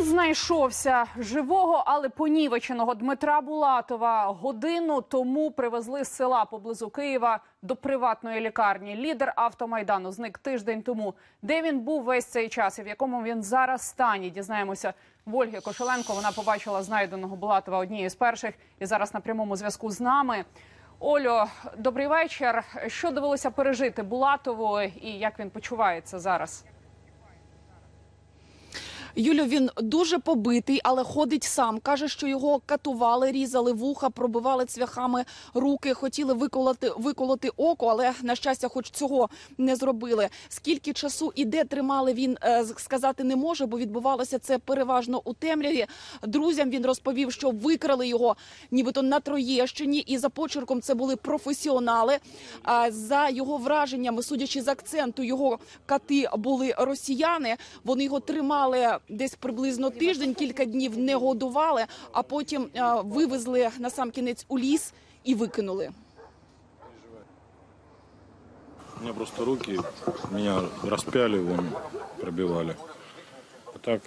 Він знайшовся живого, але понівеченого Дмитра Булатова. Годину тому привезли з села поблизу Києва до приватної лікарні. Лідер автомайдану зник тиждень тому. Де він був весь цей час і в якому він зараз стані? Дізнаємося в Ольги Кошеленко. Вона побачила знайденого Булатова однією з перших і зараз на прямому зв'язку з нами. Олю, добрий вечір. Що довелося пережити Булатову і як він почувається зараз? Юлю, він дуже побитий, але ходить сам. Каже, що його катували, різали вуха, пробивали цвяхами руки, хотіли виколоти, виколоти око, але на щастя, хоч цього не зробили. Скільки часу і де тримали, він е, сказати не може, бо відбувалося це переважно у темряві. Друзям він розповів, що викрали його, нібито на Троєщині, і за почерком це були професіонали. А за його враженнями, судячи з акценту, його кати були росіяни. Вони його тримали десь приблизно тиждень, кілька днів не годували, а потім е, вивезли на сам кінець у ліс і викинули. У меня просто руки, меня распяли, вон, пробивали. А так,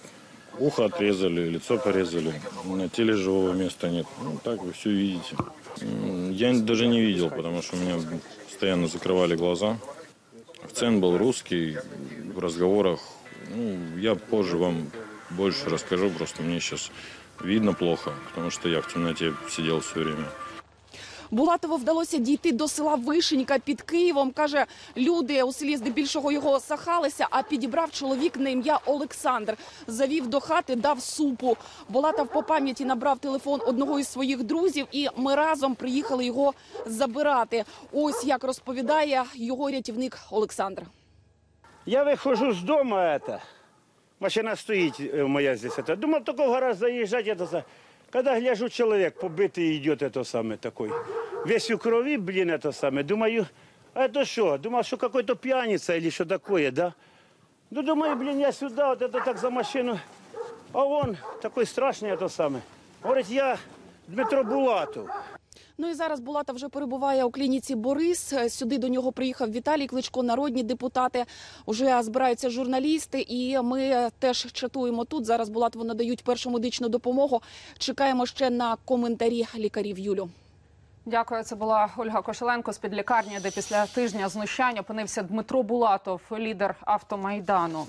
ухо отрезали, лицо порезали, на теле живого места нет. Ну, так вы все видите. М, Я даже не видел, потому что у меня постоянно закрывали глаза. Акцент был русский, в разговорах. Ну, я позже вам больше расскажу, просто мне сейчас видно плохо, потому что я в темноте сидел все время. Булатову вдалося дійти до села Вишенька під Києвом. Каже, люди у селі здебільшого його сахалися, а підібрав чоловік на ім'я Олександр. Завів до хати, дав супу. Булатов по пам'яті набрав телефон одного із своїх друзів, і ми разом приїхали його забирати. Ось як розповідає його рятівник Олександр. Я выхожу с дома, это, машина стоит э, моя здесь, это, думал только в гараж заезжать, это, за- когда гляжу, человек побитый идет, это самое такой, весь в крови, блин, это самое, думаю, а это что, думал, что какой-то пьяница или что такое, да, ну, думаю, блин, я сюда, вот это так за машину, а он такой страшный, это самое, говорит, я Дмитро Булатов. Ну і зараз Булата вже перебуває у клініці Борис. Е, Сюди до нього приїхав Віталій Кличко, народні депутати. Уже збираються журналісти, і ми е, теж чатуємо тут. Зараз Булатову надають першу медичну допомогу. Чекаємо ще на коментарі лікарів Юлю. Дякую. Це була Ольга Кошеленко з під лікарні, де після тижня знущань опинився Дмитро Булатов, лідер автомайдану.